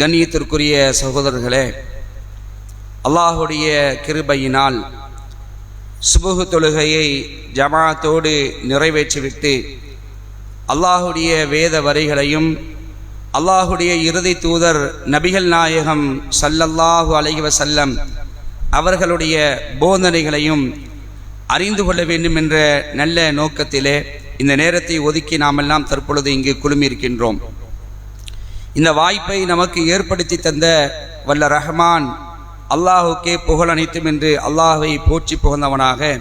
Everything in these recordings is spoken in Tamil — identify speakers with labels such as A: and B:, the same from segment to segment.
A: கண்ணியத்திற்குரிய சகோதரர்களே அல்லாஹுடைய கிருபையினால் சுபுகு தொழுகையை ஜமாத்தோடு நிறைவேற்றிவிட்டு அல்லாஹுடைய வேத வரிகளையும் அல்லாஹுடைய இறுதி தூதர் நபிகள் நாயகம் சல்லல்லாஹு அலைஹி செல்லம் அவர்களுடைய போதனைகளையும் அறிந்து கொள்ள வேண்டும் என்ற நல்ல நோக்கத்திலே இந்த நேரத்தை ஒதுக்கி நாமெல்லாம் தற்பொழுது இங்கு குழுமியிருக்கின்றோம். இந்த வாய்ப்பை நமக்கு ஏற்படுத்தி தந்த வல்ல ரஹ்மான் அல்லாஹுக்கே புகழ் அனைத்தும் என்று அல்லாஹை போற்றி புகழ்ந்தவனாக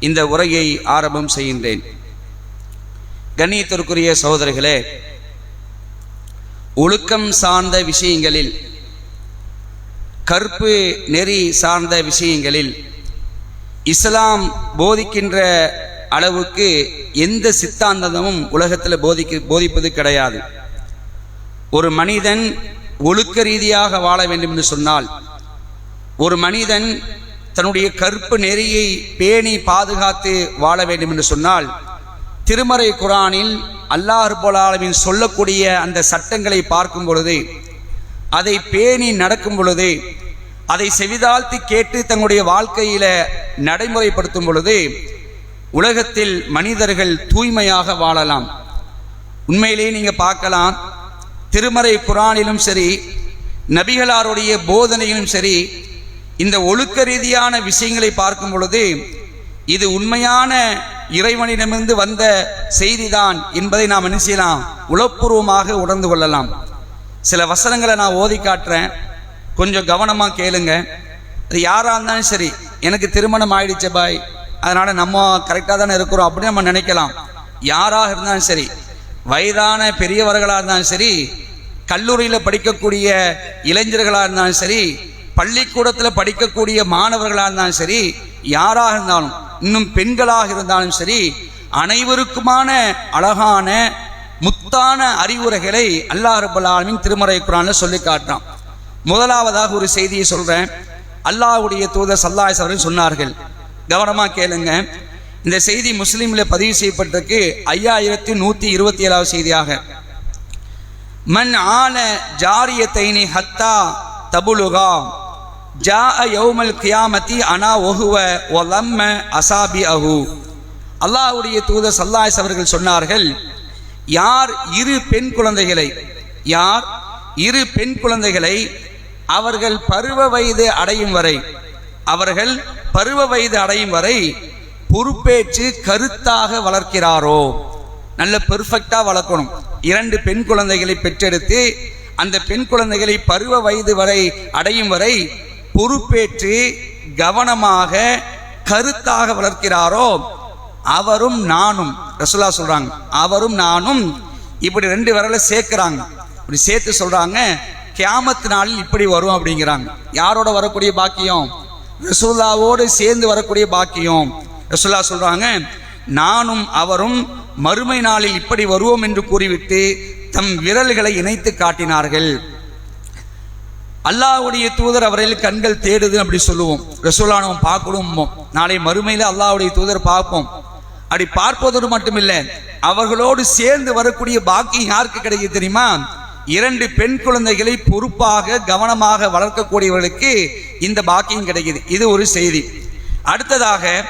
A: இந்த உரையை ஆரம்பம் செய்கின்றேன். கண்ணியத்திற்குரிய சகோதரிகளே ஒழுக்கம் சார்ந்த விஷயங்களில் கற்பு நெறி சார்ந்த விஷயங்களில் இஸ்லாம் போதிக்கின்ற அளவுக்கு எந்த சித்தாந்தமும் உலகத்தில் போதிக்க போதிப்பது கிடையாது. ஒரு மனிதன் ஒழுக்க ரீதியாக வாழ வேண்டும் என்று சொன்னால் ஒரு மனிதன் தன்னுடைய கற்பு நெறியை பேணி பாதுகாத்து வாழ வேண்டும் என்று சொன்னால் திருமறை குரானில் அல்லாஹர்போலாளவின் சொல்லக்கூடிய அந்த சட்டங்களை பார்க்கும் பொழுது அதை பேணி நடக்கும் பொழுது அதை செவிதாழ்த்தி கேட்டு தங்களுடைய வாழ்க்கையில நடைமுறைப்படுத்தும் பொழுது உலகத்தில் மனிதர்கள் தூய்மையாக வாழலாம். உண்மையிலேயே நீங்க பார்க்கலாம் திருமறை குரானிலும் சரி நபிகளாருடைய போதனையிலும் சரி இந்த ஒழுக்க ரீதியான விஷயங்களை பார்க்கும் பொழுது இது உண்மையான இறைவனிடமிருந்து வந்த செய்திதான் என்பதை நாம் என்ன செய்யலாம்? உளப்பூர்வமாக உணர்ந்து கொள்ளலாம். சில வசனங்களை நான் ஓதி காட்டுறேன். கொஞ்சம் கவனமாக கேளுங்க. அது யாராக இருந்தாலும் சரி எனக்கு திருமணம் ஆயிடுச்சு பாய். அதனால் நம்ம கரெக்டாக தானே இருக்கிறோம் அப்படின்னு நம்ம நினைக்கலாம். யாராக இருந்தாலும் சரி வயதான பெரியவர்களாக இருந்தாலும் சரி கல்லூரியில் படிக்கக்கூடிய இளைஞர்களாக இருந்தாலும் சரி பள்ளிக்கூடத்தில் படிக்கக்கூடிய மாணவர்களாக இருந்தாலும் சரி யாராக இருந்தாலும் இன்னும் பெண்களாக இருந்தாலும் சரி அனைவருக்குமான அழகான முத்தான அறிவுரைகளை அல்லாஹ் ரபுல் ஆலமின் திருமறை குரானில் சொல்லி காட்டுறான். முதலாவதாக ஒரு செய்தியை சொல்கிறேன் அல்லாஹ்வுடைய தூதர் சல்லாஸ் அவர்கள் சொன்னார்கள். கவனமாக கேளுங்க. இந்த செய்தி முஸ்லீமில் பதிவு செய்யப்பட்டிருக்கு. ஐயாயிரத்தி நூற்றி இருபத்தி ஏழாவது செய்தியாக. மன் ஆன ஜாரியத்தைனி ஹத்தா தபுலுகா. ஜா யௌமல் கியாமத்தி அனா ஒஹுவ ஒலம்ம அசாபி அஹு அல்லாஹுடைய தூதர் சல்லாஸ் அவர்கள் சொன்னார்கள் யார் இரு பெண் குழந்தைகளை யார் இரு பெண் குழந்தைகளை அவர்கள் பருவ வயது அடையும் வரை அவர்கள் பருவ வயது அடையும் வரை பொறுப்பேற்று கருத்தாக வளர்க்கிறாரோ? நல்ல பெர்ஃபெக்டாக வளர்க்கணும். இரண்டு பெண் குழந்தைகளை பெற்றெடுத்து அந்த பெண் குழந்தைகளை பருவ வயது வரை அடையும் வரை பொறுப்பேற்று கவனமாக கருத்தாக வளர்க்கிறாரோ அவரும் நானும் ரசுல்லா சொல்றாங்க அவரும் நானும் இப்படி ரெண்டு விரலை சேர்க்கிறாங்க. இப்படி சேர்த்து சொல்றாங்க கியாமத்து நாளில் இப்படி வரும் அப்படிங்கிறாங்க. யாரோட வரக்கூடிய பாக்கியம்? ரசுல்லாவோடு சேர்ந்து வரக்கூடிய பாக்கியம். ரசுல்லா சொல்றாங்க நானும் அவரும் மறுமை நாளில் இப்படி வருவோம் என்று கூறிவிட்டு தம் விரல்களை இணைத்து காட்டினார்கள். அல்லாவுடைய தூதர் அவரையில் கண்கள் தேடுது அப்படி சொல்லுவோம். ரசூலானவன் பார்க்கணும். நாளை மறுமையில் அல்லாவுடைய தூதர் பார்ப்போம். அப்படி பார்ப்பதோடு மட்டுமில்லை அவர்களோடு சேர்ந்து வரக்கூடிய பாக்கியம் யாருக்கு கிடைக்கும் தெரியுமா? இரண்டு பெண் குழந்தைகளை பொறுப்பாக கவனமாக வளர்க்கக்கூடியவர்களுக்கு இந்த பாக்கியம் கிடைக்குது. இது ஒரு செய்தி. அடுத்ததாக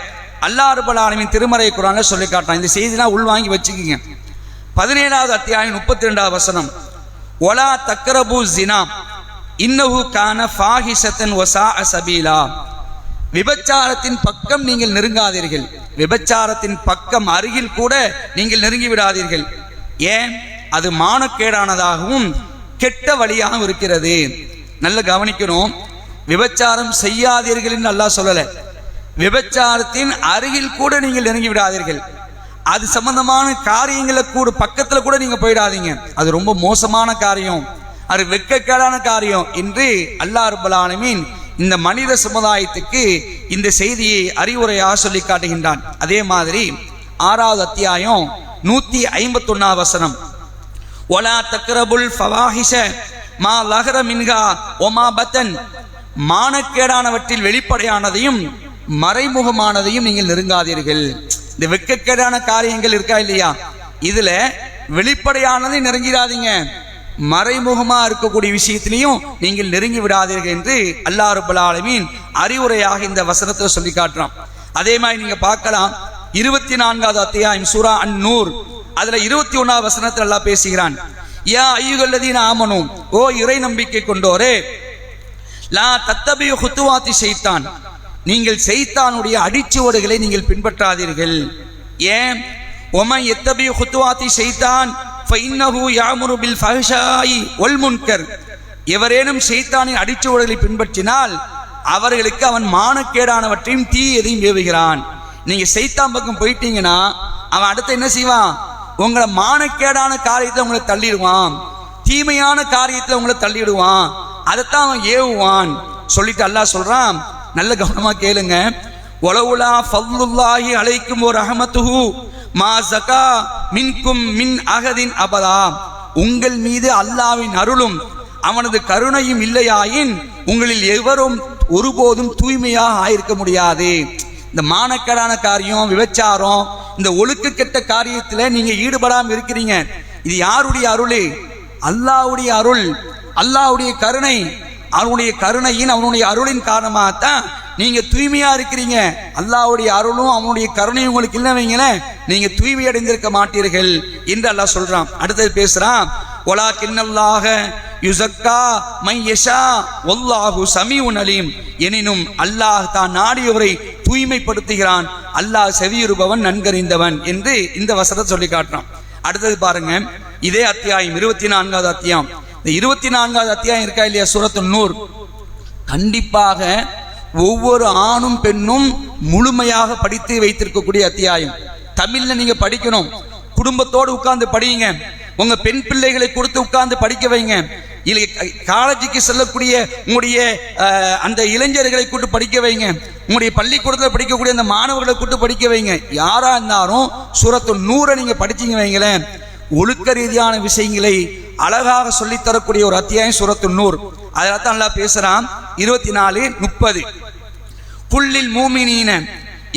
A: அல்லாஹ் ரபுல் ஆலமின் திருமறை குரான சொல்லி காட்டான் இந்த செய்திலாம் உள்வாங்கி வச்சுக்கிங்க. பதினேழாவது அத்தியாயம் முப்பத்தி ரெண்டாவது வசனம். ஒலா தக்கரபு ஜினா இன்னஹு கான ஃபாஹிசத்தன் ஒசா அசபீலா விபச்சாரத்தின் பக்கம் நீங்கள் நெருங்காதீர்கள். விபச்சாரத்தின் பக்கம் அருகில் கூட நீங்கள் நெருங்கி விடாதீர்கள். ஏன்? அது மானக்கேடானதாகவும் கெட்ட வழியாகவும் இருக்கிறது. நல்ல கவனிக்கணும். விபச்சாரம் செய்யாதீர்கள் என்று அல்லாஹ் விபச்சாரத்தின் அருகில் கூட நீங்கள் நெருங்கி விடாதீர்கள். அது சம்பந்தமான காரியங்களை கூட பக்கத்தில் கூட நீங்கள் போயிடாதீங்க. அது ரொம்ப மோசமான காரியம். அது வெட்கக்கேடான காரியம். என்று அல்லாஹ் ரப்பல் இந்த மனித சமுதாயத்துக்கு இந்த செய்தியை அறிவுரையாக சொல்லி காட்டுகின்றான். அதே மாதிரி ஆறாவது அத்தியாயம் நூத்தி ஐம்பத்தொன்னா வசனம். ஒலா தக்ரபுல் ஃபவாஹிஷ மா லஹர மின்ஹா ஒமா பத்தன். மானக்கேடானவற்றில் வெளிப்படையானதையும் மறைமுகமானதையும் நீங்கள் நெருங்காதீர்கள். இந்த வெட்கக்கேடான காரியங்கள் இருக்கா இல்லையா? இதுல வெளிப்படையானதை நெருங்கிடாதீங்க மறைமுகமா இருக்கக்கூடிய விஷயத்திலையும் நீங்கள் நெருங்கி விடாதீர்கள் என்று அல்லாஹ் ரப்பல் ஆலமீன் அறிவுரையாக இந்த வசனத்தை சொல்லி காட்டுறான். அதே மாதிரி நீங்க பார்க்கலாம். இருபத்தி நான்காவது அத்தியாயம் சூரா அன் நூர் அதுல இருபத்தி ஒன்னாவது வசனத்தில் எல்லாம் பேசுகிறான். யா ஐயுகல்லதீன் ஆமனும் ஓ இறை நம்பிக்கை கொண்டோரே லா தத்தபிய குத்துவாத்தி செய்தான் நீங்கள் செய்தானுடைய அடிச்சுவடுகளை நீங்கள் பின்பற்றாதீர்கள். ஏன்? ஒமன் எத்தபி ஹுத்துவாத்தி செய்தான் ஃபைன்னஹு யாமுரு பில் ஃபஹ்ஷாயி முன்கர். எவரேனும் செய்தானின் அடிச்சுவடுகளை பின்பற்றினால் அவர்களுக்கு அவன் மானக்கேடானவற்றையும் தீ எதையும் ஏவுகிறான். நீங்க செய்தான் பக்கம் போயிட்டீங்கன்னா அவன் அடுத்து என்ன செய்வான்? உங்களை மானக்கேடான காரியத்தை உங்களை தள்ளிடுவான். தீமையான காரியத்தை உங்களை தள்ளிடுவான். அதைத்தான் அவன் ஏவுவான். சொல்லிட்டு அல்லாஹ் சொல்றான் நல்ல கவனமா கேளுங்க. ஒலவுலா ஃபல்லுல்லாஹி அழைக்கும் ஒரு அகமத்துஹு மா ஜகா மின்கும் மின் அகதின் அபதா. உங்கள் மீது அல்லாவின் அருளும் அவனது கருணையும் இல்லையாயின் உங்களில் எவரும் ஒருபோதும் தூய்மையாக ஆயிருக்க முடியாது. இந்த மானக்கடான காரியம் விபச்சாரம் இந்த ஒழுக்க கெட்ட காரியத்தில் நீங்க ஈடுபடாமல் இருக்கிறீங்க. இது யாருடைய அருள்? அல்லாஹ்வுடைய அருள் அல்லாவுடைய கருணை. அவனுடைய கருணையின் அவனுடைய அருளின் காரணமாகத்தான் நீங்க தூய்மையா இருக்கிறீங்க. அல்லாஹ்வுடைய அருளும் அவனுடைய கருணையும் உங்களுக்கு இல்லை வைங்களேன் நீங்க தூய்மை அடைந்திருக்க மாட்டீர்கள் என்று அல்லாஹ் சொல்றான். அடுத்தது பேசுறான் ஒலா கிண்ணல்லாக யுசக்கா மையஷா ஒல்லாஹு சமீஉன் அலீம். எனினும் அல்லாஹ் தான் நாடியவரை தூய்மைப்படுத்துகிறான். அல்லாஹ் செவியுறுபவன் நன்கறிந்தவன் என்று இந்த வசனத்தை சொல்லி காட்டுறான். அடுத்தது பாருங்க இதே அத்தியாயம் இருபத்தி நான்காவது அத்தியாயம். இந்த இருபத்தி நான்காவது அத்தியாயம் இருக்கா இல்லையா? சூரத்து நூர். கண்டிப்பாக ஒவ்வொரு ஆணும் பெண்ணும் முழுமையாக படித்து வைத்திருக்கக்கூடிய அத்தியாயம். தமிழ்ல நீங்க படிக்கணும். குடும்பத்தோடு உட்கார்ந்து படியுங்க. உங்க பெண் பிள்ளைகளை கொடுத்து உட்கார்ந்து படிக்க வைங்க. இல்லை காலேஜுக்கு செல்லக்கூடிய உங்களுடைய அந்த இளைஞர்களை கூட்டு படிக்க வைங்க. உங்களுடைய பள்ளிக்கூடத்தில் படிக்கக்கூடிய அந்த மாணவர்களை கூட்டு படிக்க வைங்க. யாரா இருந்தாலும் சூரத்து நூறை நீங்க படிச்சீங்க வைங்களேன். ஒழுக்க ரீதியான விஷயங்களை அழகாக சொல்லித் தரக்கூடிய ஒரு அத்தியாயம் சூரத்து நூறு அதில் தான் நல்லா பேசுகிறான் இருபத்தி நாலு முப்பது. புல்லில் மூமினீன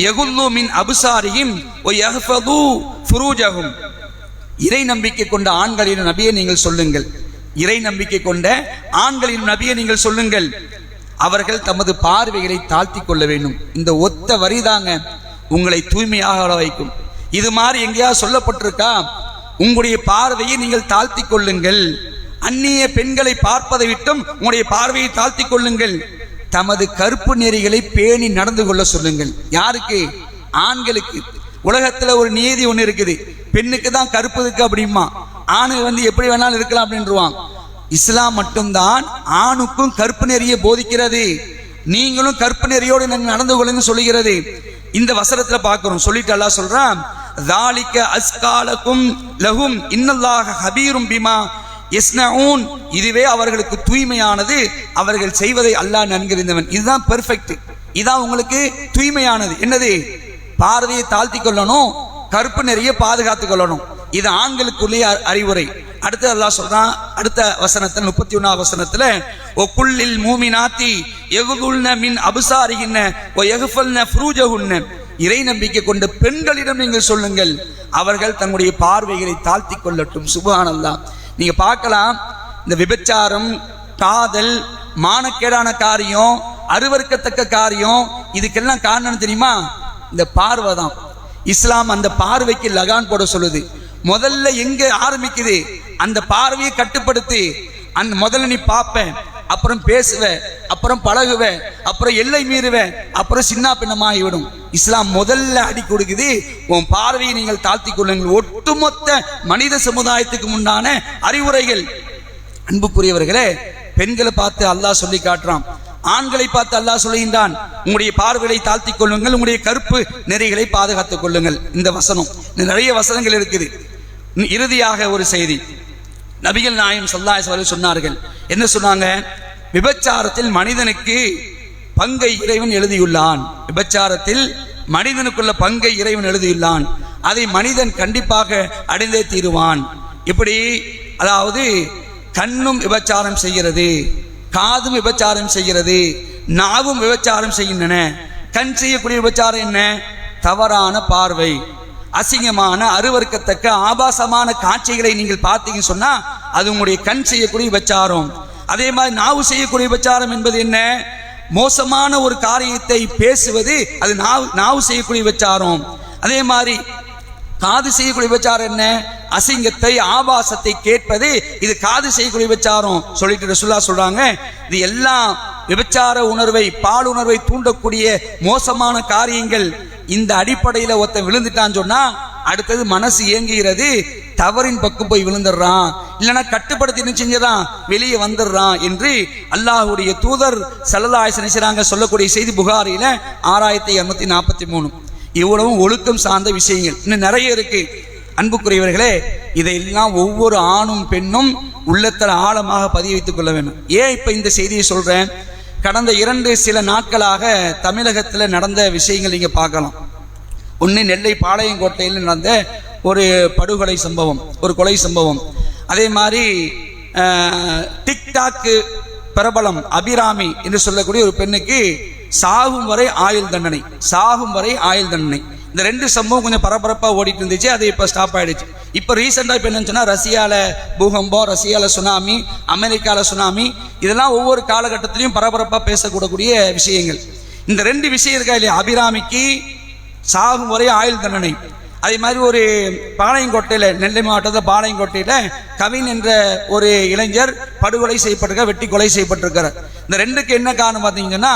A: எகுல்லு மின் அபுசாரியும் ஃபுரூஜகும் இறை நம்பிக்கை கொண்ட ஆண்களின் நபியை நீங்கள் சொல்லுங்கள். இறை நம்பிக்கை கொண்ட ஆண்களின் நபியை நீங்கள் சொல்லுங்கள். அவர்கள் தமது பார்வைகளை தாழ்த்தி கொள்ள வேண்டும். இந்த ஒத்த வரிதாங்க உங்களை தூய்மையாக வைக்கும் இது மாதிரி எங்கேயாவது சொல்லப்பட்டிருக்கா? உங்களுடைய பார்வையை நீங்கள் தாழ்த்தி கொள்ளுங்கள். அந்நிய பெண்களை பார்ப்பதை விட்டும் உங்களுடைய பார்வையை தாழ்த்தி கொள்ளுங்கள். தமது கருப்பு நெறிகளை பேணி நடந்து கொள்ள சொல்லுங்கள். யாருக்கு? ஆண்களுக்கு. உலகத்துல ஒரு நீதி ஒண்ணு இருக்குது. பெண்ணுக்கு தான் கருப்பு இருக்கு அப்படிமா ஆணு வந்து எப்படி வேணாலும் இருக்கலாம் அப்படின்றான் இஸ்லாம் மட்டும்தான் ஆணுக்கும் கருப்பு நெறியை போதிக்கிறது. நீங்களும் கற்பு நெறியோடு நடந்து கொள்ளுங்க சொல்லுகிறது. இந்த வசனத்துல பார்க்குறோம். சொல்லிட்டு அல்லா சொல்றான் தாலிக்க அஸ்காலக்கும் லகும் இன்னல்லாக ஹபீரும் பிமா யஸ்னஊன் இதுவே அவர்களுக்கு தூய்மையானது. அவர்கள் செய்வதை அல்லாஹ் நன்கறிந்தவன் இதுதான் பெர்ஃபெக்ட் இதான் உங்களுக்கு தூய்மையானது. என்னது? பார்வையை தாழ்த்தி கொள்ளணும். கருப்பு நிறைய பாதுகாத்து கொள்ளணும். இது ஆண்களுக்குள்ளே அ- அறிவுரை. அடுத்து அல்லாஹ் சொல்றான் அடுத்த வசனத்தில் முப்பத்தி ஒன்னாவது வசனத்துல ஒ குல்லில் மூமினாத்தி எகுதுல்ன மின் அபுசாரிகின்ன ஓ எகுஃபல்ன ஃப்ரூஜகுன்ன. இறை நம்பிக்கை கொண்ட பெண்களிடம் நீங்கள் சொல்லுங்கள். அவர்கள் தங்களுடைய பார்வைகளை தாழ்த்தி கொள்ளட்டும். சுபஹானல்லாஹ் நீங்க பார்க்கலாம். இந்த விபச்சாரம் காதல் மானக்கேடான காரியம் அருவருக்கத்தக்க காரியம் இதுக்கெல்லாம் காரணம் தெரியுமா? இந்த பார்வை தான். இஸ்லாம் அந்த பார்வைக்கு லகான் போட சொல்லுது. முதல்ல எங்க ஆரம்பிக்குது? அந்த பார்வையை கட்டுப்படுத்தி. அந்த முதல்ல நீ பார்ப்ப அப்புறம் பேசுவேன் அப்புறம் பழகுவ அப்புறம் எல்லை மீறுவ அப்புறம் சின்ன பின்னமாகி விடும் இஸ்லாம் முதல்ல அடி கொடுக்குது உன் பார்வையை நீங்கள் தாழ்த்தி கொள்ளுங்கள். ஒட்டுமொத்த மனித சமுதாயத்துக்கு முன்னான அறிவுரைகள். அன்புக்குரியவர்களே பெண்களை பார்த்து அல்லாஹ் சொல்லி காட்டுறான். ஆண்களை பார்த்து அல்லாஹ் சொல்லுகின்றான் உங்களுடைய பார்வைகளை தாழ்த்தி கொள்ளுங்கள் உங்களுடைய கருப்பு நெறிகளை பாதுகாத்துக் கொள்ளுங்கள். இந்த வசனம் நிறைய வசனங்கள் இருக்குது. இறுதியாக ஒரு செய்தி. நபிகள் நாயம் சொல்லாய் சொன்னார்கள். என்ன சொன்னாங்க? விபச்சாரத்தில் மனிதனுக்கு பங்கை இறைவன் எழுதியுள்ளான். விபச்சாரத்தில் மனிதனுக்குள்ள பங்கை இறைவன் எழுதியுள்ளான். அதை மனிதன் கண்டிப்பாக அடைந்தே தீருவான். இப்படி அதாவது கண்ணும் விபச்சாரம் செய்கிறது காதும் விபச்சாரம் செய்கிறது நாவும் விபச்சாரம் செய்கின்றன. கண் செய்யக்கூடிய விபச்சாரம் என்ன? தவறான பார்வை. அசிங்கமான அருவருக்கத்தக்க ஆபாசமான காட்சிகளை நீங்கள் பார்த்தீங்கன்னு சொன்னா அது உங்களுடைய கண் செய்யக்கூடிய விபச்சாரம். அதே மாதிரி நாவு செய்யக்கூடிய விபச்சாரம் என்பது என்ன? மோசமான ஒரு காரியத்தை பேசுவது அது நாவு நாவு செய்யக்கூடிய விபச்சாரம். அதே மாதிரி காது செய்யக்கூடிய விபச்சாரம் என்ன? அசிங்கத்தை ஆபாசத்தை கேட்பது இது காது செய்யக்கூடிய விபச்சாரம். சொல்லிட்டு ரசுல்லா சொல்றாங்க இது எல்லாம் விபச்சார உணர்வை பால் உணர்வை தூண்டக்கூடிய மோசமான காரியங்கள். இந்த அடிப்படையில் ஒருத்தன் விழுந்துட்டான்னு சொன்னா அடுத்தது மனசு இயங்குகிறது தவறின் பக்கம் போய் விழுந்துடுறான். இல்லைன்னா கட்டுப்படுத்தி என்ன வெளியே வந்துடுறான் என்று அல்லாஹுடைய தூதர் சல்லல்லாஹ் சொல்லக்கூடிய செய்தி புகாரில ஆறாயிரத்தி இரநூத்தி நாற்பத்தி மூணு. இவ்வளவும் ஒழுக்கம் சார்ந்த விஷயங்கள். இன்னும் நிறைய இருக்கு. அன்புக்குரியவர்களே இதையெல்லாம் ஒவ்வொரு ஆணும் பெண்ணும் உள்ளத்தில் ஆழமாக பதிய வைத்துக் கொள்ள வேண்டும். ஏன் இப்ப இந்த செய்தியை சொல்றேன்? கடந்த இரண்டு சில நாட்களாக தமிழகத்தில் நடந்த விஷயங்கள் நீங்க பார்க்கலாம். ஒன்று நெல்லை பாளையங்கோட்டையில் நடந்த ஒரு படுகொலை சம்பவம் ஒரு கொலை சம்பவம். அதே மாதிரி அஹ், டிக்டாக்கு பிரபலம் அபிராமி என்று சொல்லக்கூடிய ஒரு பெண்ணுக்கு சாகும் வரை ஆயுள் தண்டனை சாகும் வரை ஆயுள் தண்டனை. இந்த ரெண்டு சம்பவம் கொஞ்சம் பரபரப்பாக ஓடிட்டு இருந்துச்சு அது இப்போ ஸ்டாப் ஆயிடுச்சு. இப்போ ரீசெண்டாக இப்போ என்னன்னு சொன்னால் ரஷ்யாவில் பூகம்பம் ரஷ்யாவில் சுனாமி அமெரிக்காவில் சுனாமி இதெல்லாம் ஒவ்வொரு காலகட்டத்திலையும் பரபரப்பாக பேசக்கூடக்கூடிய விஷயங்கள். இந்த ரெண்டு விஷயம் இருக்கா இல்லையா? அபிராமிக்கு சாகும் வரை ஆயுள் தண்டனை. அதே மாதிரி ஒரு பாளையங்கோட்டையில் நெல்லை மாவட்டத்தில் பாளையங்கோட்டையில் கவின் என்ற ஒரு இளைஞர் படுகொலை செய்யப்பட்டிருக்கார் வெட்டி கொலை செய்யப்பட்டிருக்கிறார் இந்த ரெண்டுக்கு என்ன காரணம் பார்த்தீங்கன்னா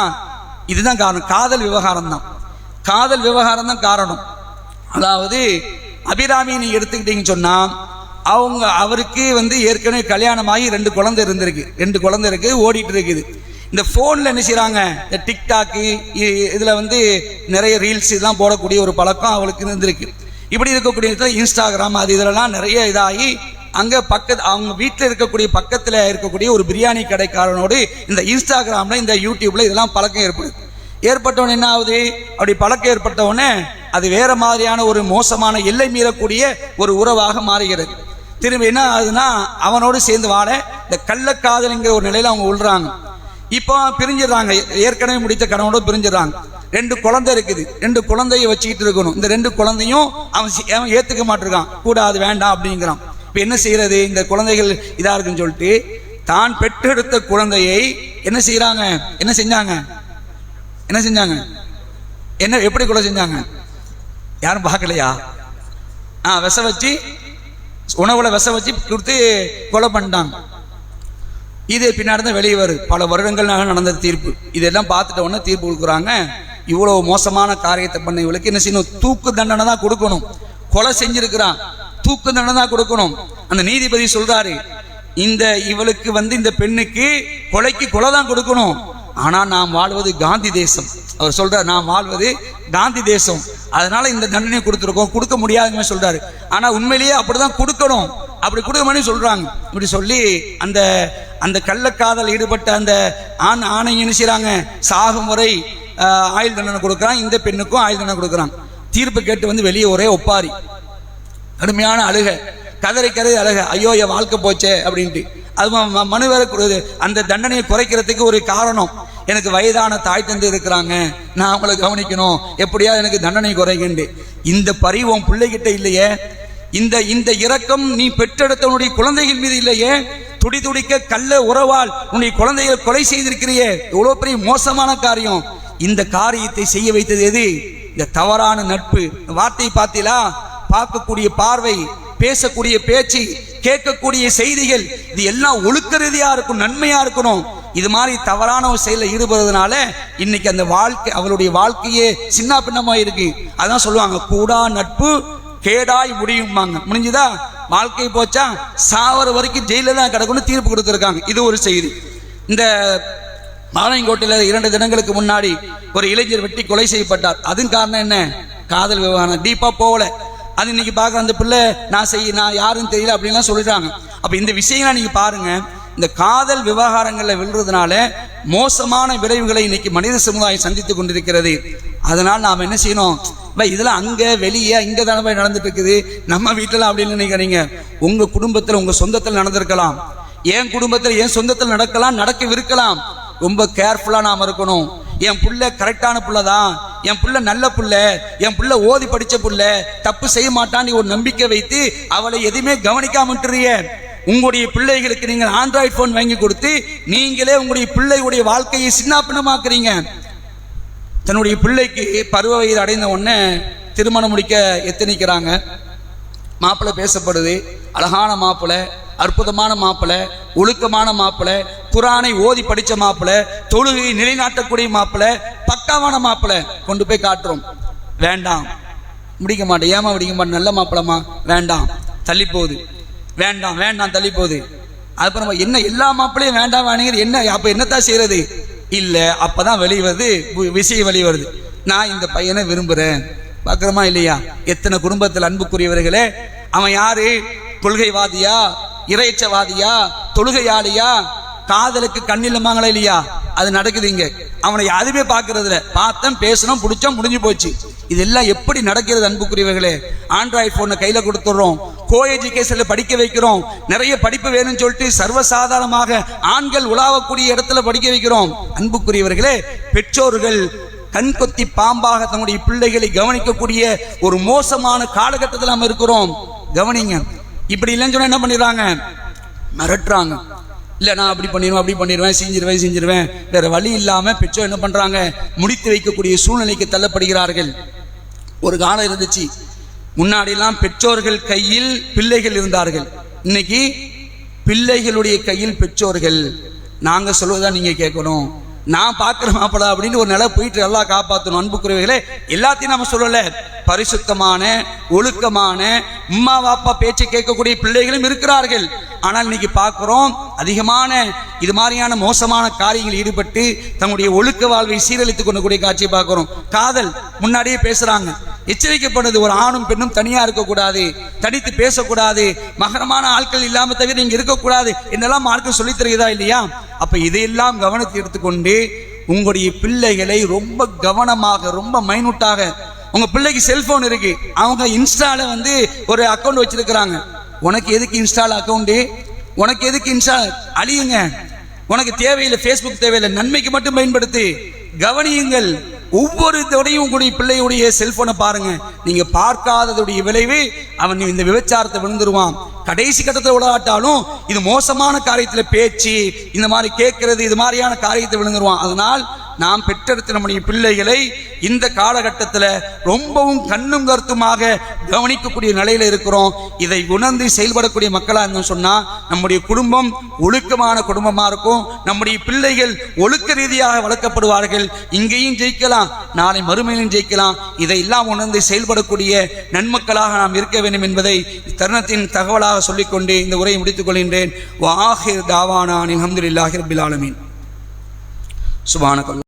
A: இதுதான் காரணம். காதல் விவகாரம் தான். காதல் விவகாரம் தான் காரணம். அதாவது அபிராமி நீ எடுத்துக்கிட்டீங்கன்னு சொன்னால் அவங்க அவருக்கு வந்து ஏற்கனவே கல்யாணமாகி ரெண்டு குழந்தை இருந்திருக்கு. ரெண்டு குழந்தை இருக்கு ஓடிட்டு இருக்குது. இந்த ஃபோனில் என்ன செய்கிறாங்க இந்த டிக்டாக்கு இதில் வந்து நிறைய ரீல்ஸ் இதெல்லாம் போடக்கூடிய ஒரு பழக்கம் அவளுக்கு இருந்திருக்கு. இப்படி இருக்கக்கூடிய இடத்துல இன்ஸ்டாகிராம் அது இதெல்லாம் நிறைய இதாகி அங்கே பக்கத்து அவங்க வீட்டில் இருக்கக்கூடிய பக்கத்தில் இருக்கக்கூடிய ஒரு பிரியாணி கடைக்காரனோடு இந்த இன்ஸ்டாகிராமில் இந்த யூடியூப்ல இதெல்லாம் பழக்கம் ஏற்படுது. ஏற்பட்டவன் என்ன ஆகுது? அப்படி பழக்கம் ஏற்பட்டவொடனே அது வேற மாதிரியான ஒரு மோசமான எல்லை மீறக்கூடிய ஒரு உறவாக மாறுகிறது. திரும்ப என்ன ஆகுதுன்னா அவனோடு சேர்ந்து வாழ இந்த கள்ளக்காதலிங்கிற ஒரு நிலையில் அவங்க உள்றாங்க. இப்போ பிரிஞ்சிடறாங்க. ஏற்கனவே முடித்த கணவனோடு பிரிஞ்சிடறாங்க. ரெண்டு குழந்தை இருக்குது. ரெண்டு குழந்தைய வச்சுக்கிட்டு இருக்கணும். இந்த ரெண்டு குழந்தையும் அவன் அவன் ஏத்துக்க மாட்டிருக்கான். கூடாது வேண்டாம் அப்படிங்கிறான். இப்போ என்ன செய்யறது? இந்த குழந்தைகள் இதா இருக்குன்னு சொல்லிட்டு தான் பெற்றெடுத்த குழந்தையை என்ன செய்யறாங்க என்ன செஞ்சாங்க? என்ன செஞ்சாங்க? என்ன எப்படி கொலை செஞ்சாங்க? யாரும் பார்க்கலையா? ஆ விஷ வச்சு உணவுல விஷ வச்சு கொடுத்து கொலை பண்ணிட்டாங்க. இது பின்னாடி தான் வெளியே வரும் பல வருடங்களாக நடந்த தீர்ப்பு. இதெல்லாம் பார்த்துட்ட உடனே தீர்ப்பு கொடுக்குறாங்க. இவ்வளவு மோசமான காரியத்தை பண்ண இவளுக்கு என்ன செய்யணும்? தூக்கு தண்டனை தான் கொடுக்கணும். கொலை செஞ்சிருக்கிறான். தூக்கு தண்டனை தான் கொடுக்கணும். அந்த நீதிபதி சொல்றாரு இந்த இவளுக்கு வந்து இந்த பெண்ணுக்கு கொலைக்கு கொலை தான் கொடுக்கணும். ஆனா நாம் வாழ்வது காந்தி தேசம். அவர் சொல்றார் நாம் வாழ்வது காந்தி தேசம். அதனால இந்த தண்டனை கொடுத்துருக்கோம். கொடுக்க முடியாதுன்னு சொல்றாரு. ஆனா உண்மையிலேயே அப்படிதான் கொடுக்கணும். அப்படி கொடுக்கணும்னு சொல்றாங்க. இப்படி சொல்லி அந்த அந்த கள்ளக்காதல் ஈடுபட்ட அந்த ஆண் ஆணை என்ன செய்யறாங்க சாகும் வரை ஆயுள் தண்டனை கொடுக்குறான். இந்த பெண்ணுக்கும் ஆயுள் தண்டனை கொடுக்குறான். தீர்ப்பு கேட்டு வந்து வெளியே ஒரே ஒப்பாரி. கடுமையான அழுக. கதறி கதறி அழுக. ஐயோ என் வாழ்க்கை போச்சே அப்படின்ட்டு. அது மனு வேற அந்த தண்டனையை குறைக்கிறதுக்கு ஒரு காரணம். எனக்கு வயதான தாய் தந்தை இருக்கிறாங்க. நான் அவங்களை கவனிக்கணும். எப்படியாவது எனக்கு தண்டனை குறைகண்டு இந்த பரிவம் பிள்ளைகிட்ட இல்லையே. இந்த இந்த இரக்கம் நீ பெற்றெடுத்தவனுடைய குழந்தைகள் மீது இல்லையே. துடி துடிக்க கள்ள உறவால் உன்னுடைய குழந்தைகளை கொலை செய்திருக்கிறியே. எவ்வளோ பெரிய மோசமான காரியம். இந்த காரியத்தை செய்ய வைத்தது எது? இந்த தவறான நட்பு. வார்த்தை பார்த்தீங்களா? பார்க்கக்கூடிய பார்வை பேசக்கூடிய பேச்சு கேட்கக்கூடிய செய்திகள் இது எல்லாம் ஒழுக்க ரீதியா இருக்கும் நன்மையா இருக்கணும். இது மாதிரி தவறான ஒரு செயலில் ஈடுபடுறதுனால இன்னைக்கு அந்த வாழ்க்கை அவளுடைய வாழ்க்கையே சின்ன பின்னமா இருக்கு. அதான் சொல்லுவாங்க கூடா நட்பு கேடாய் முடியுமாங்க முடிஞ்சுதா? வாழ்க்கை போச்சா? சாவர வரைக்கும் ஜெயில தான் கிடக்குன்னு தீர்ப்பு கொடுத்துருக்காங்க. இது ஒரு செய்தி. இந்த மாலையங்கோட்டையில் இரண்டு தினங்களுக்கு முன்னாடி ஒரு இளைஞர் வெட்டி கொலை செய்யப்பட்டார். அதன் காரணம் என்ன? காதல் விவகாரம் டீப்பா போகல. அது இன்னைக்கு பார்க்குற அந்த பிள்ளை நான் செய்ய நான் யாருன்னு தெரியல அப்படின்லாம் சொல்லிடுறாங்க அப்போ இந்த விஷயங்களை நீங்க பாருங்க. இந்த காதல் விவகாரங்களில் விழுறதுனால மோசமான விளைவுகளை இன்னைக்கு மனித சமுதாயம் சந்தித்துக் கொண்டிருக்கிறது. அதனால் நாம் என்ன செய்யணும்? பை இதெல்லாம் அங்கே வெளியே இங்கே தானே போய் நடந்துட்டு இருக்குது. நம்ம வீட்டில் அப்படின்னு நினைக்கிறீங்க. உங்கள் குடும்பத்தில் உங்கள் சொந்தத்தில் நடந்திருக்கலாம். என் குடும்பத்தில் என் சொந்தத்தில் நடக்கலாம் நடக்கவிருக்கலாம். ரொம்ப கேர்ஃபுல்லாக நாம் இருக்கணும். என் பிள்ளை கரெக்டான புள்ள தான் என் பிள்ளை நல்ல புள்ள. என் பிள்ளை ஓதி படித்த பிள்ளை. தப்பு செய்ய மாட்டான்னு ஒரு நம்பிக்கை வைத்து அவளை எதுவுமே கவனிக்காமட்டுறிய உங்களுடைய பிள்ளைகளுக்கு நீங்கள் ஆண்ட்ராய்ட் ஃபோன் வாங்கி கொடுத்து நீங்களே உங்களுடைய பிள்ளையுடைய வாழ்க்கையை சின்னாப்பினமாக்குறீங்க தன்னுடைய பிள்ளைக்கு பருவ வயது அடைந்த உடனே திருமணம் முடிக்க எத்தனிக்கிறாங்க. மாப்பிள்ளை பேசப்படுது. அழகான மாப்பிள்ளை அற்புதமான மாப்பிள்ளை ஒழுக்கமான மாப்பிள்ளை குரானை ஓதி படிச்ச மாப்பிள்ள தொழுகை நிலைநாட்டக்கூடிய மாப்பிள்ள பக்காவான மாப்பிள்ள கொண்டு போய் காட்டுறோம். வேண்டாம். முடிக்க மாட்டேன். ஏமா முடிக்க மாட்டேன்? நல்ல மாப்பிளமா வேண்டாம். தள்ளி போகுது. வேண்டாம் வேண்டாம் தள்ளி போகுது. அதுக்கப்புறம் என்ன எல்லா மாப்பிளையும் வேண்டாம் வேணுங்கிறது என்ன அப்போ என்னத்தான் செய்யறது இல்லை அப்பதான் வெளியே வருது விஷயம் வெளியே வருது. நான் இந்த பையனை விரும்புறேன். பார்க்குறோமா இல்லையா? எத்தனை குடும்பத்தில் அன்புக்குரியவர்களே அவன் யாரு? கொள்கைவாதியா? இறைச்சவாதியா? தொழுகையாளியா? காதலுக்கு கண்ணிலமாங்களா இல்லையா? அது நடக்குது இங்க. அவனை யாருமே பார்க்கறதுல பார்த்தேன் பேசணும் பிடிச்சோம் முடிஞ்சு போச்சு. இதெல்லாம் எப்படி நடக்கிறது அன்புக்குரியவர்களே? ஆண்ட்ராய்டு போனை கையில கொடுத்துடுறோம். கோ எஜுகேஷன்ல படிக்க வைக்கிறோம். நிறைய படிப்பு வேணும்னு சொல்லிட்டு சர்வசாதாரணமாக ஆண்கள் உலாவக்கூடிய இடத்துல படிக்க வைக்கிறோம். அன்புக்குரியவர்களே பெற்றோர்கள் கண் கொத்தி பாம்பாக தன்னுடைய பிள்ளைகளை கவனிக்கக்கூடிய ஒரு மோசமான காலகட்டத்தில் நம்ம இருக்கிறோம். கவனிங்க. இப்படி இல்லைன்னு சொன்னா என்ன பண்ணிடுறாங்க? மிரட்டுறாங்க. இல்லை நான் அப்படி பண்ணிடுவேன் அப்படி பண்ணிடுவேன் செஞ்சிருவேன் செஞ்சிருவேன். வேற வழி இல்லாமல் பெற்றோர் என்ன பண்ணுறாங்க முடித்து வைக்கக்கூடிய சூழ்நிலைக்கு தள்ளப்படுகிறார்கள். ஒரு காலம் இருந்துச்சு. முன்னாடிலாம் பெற்றோர்கள் கையில் பிள்ளைகள் இருந்தார்கள். இன்னைக்கு பிள்ளைகளுடைய கையில் பெற்றோர்கள். நாங்கள் சொல்வதா நீங்கள் கேட்கணும். நான் பார்க்குற மாப்பிள அப்படின்னு ஒரு நிலை போயிட்டு நல்லா காப்பாற்றணும் அன்புக்குரியவர்களே எல்லாத்தையும் நம்ம சொல்லலை. பரிசுத்தமான ஒழுக்கமான உம்மா வாப்பா பேச்சை கேட்கக்கூடிய பிள்ளைகளும் இருக்கிறார்கள். ஆனால் இன்னைக்கு பார்க்குறோம் அதிகமான இது மாதிரியான மோசமான காரியங்கள் ஈடுபட்டு தங்களுடைய ஒழுக்க வாழ்வை சீரழித்துக் கொண்டக்கூடிய காட்சியை பார்க்குறோம். காதல் முன்னாடியே பேசுறாங்க. எச்சரிக்கப்படுது ஒரு ஆணும் பெண்ணும் தனியா இருக்கக்கூடாது தனித்து பேசக்கூடாது மகரமான ஆட்கள் இல்லாம தவிர நீங்க இருக்கக்கூடாது என்னெல்லாம் ஆட்கள் சொல்லித் தருகிறதா இல்லையா? அப்ப இதையெல்லாம் கவனத்தை எடுத்துக்கொண்டு உங்களுடைய பிள்ளைகளை ரொம்ப கவனமாக ரொம்ப மைனூட்டாக உங்க பிள்ளைக்கு செல்போன் இருக்கு. அவங்க இன்ஸ்டால வந்து ஒரு அக்கௌண்ட் வச்சிருக்கிறாங்க. உனக்கு எதுக்கு இன்ஸ்டால் அக்கௌண்ட் உனக்கு எதுக்கு இன்ஸ்டா அழியுங்க. உனக்கு தேவையில்லை ஃபேஸ்புக் தேவையில்லை. நன்மைக்கு மட்டும் பயன்படுத்தி. கவனியுங்கள். ஒவ்வொரு தடையும் உங்களுடைய பிள்ளையுடைய செல்போனை பாருங்க. நீங்க பார்க்காததுடைய விளைவு அவன் இந்த விபச்சாரத்தை விழுந்துருவான். கடைசி கட்டத்தில் விளையாட்டாலும் இது மோசமான காரியத்தில் பேச்சு இந்த மாதிரி கேட்கறது இது மாதிரியான காரியத்தை விழுந்துருவான். அதனால் நாம் பெற்றெடுத்த நம்முடைய பிள்ளைகளை இந்த காலகட்டத்தில் ரொம்பவும் கண்ணும் கருத்துமாக கவனிக்கக்கூடிய நிலையில இருக்கிறோம். இதை உணர்ந்து செயல்படக்கூடிய மக்களாக இருந்தோம் சொன்னால் நம்முடைய குடும்பம் ஒழுக்கமான குடும்பமாக இருக்கும். நம்முடைய பிள்ளைகள் ஒழுக்க ரீதியாக வளர்க்கப்படுவார்கள். இங்கேயும் ஜெயிக்கலாம் நாளை மறுமையிலும் ஜெயிக்கலாம். இதையெல்லாம் உணர்ந்து செயல்படக்கூடிய நன்மக்களாக நாம் இருக்க வேண்டும் என்பதை தருணத்தின் தகவலாக சொல்லிக்கொண்டு இந்த உரையை முடித்துக் கொள்கின்றேன். வாஹிர் தாவானான் அல்ஹம்துலில்லாஹி ரப்பில் ஆலமீன். சுபானக்கல்லா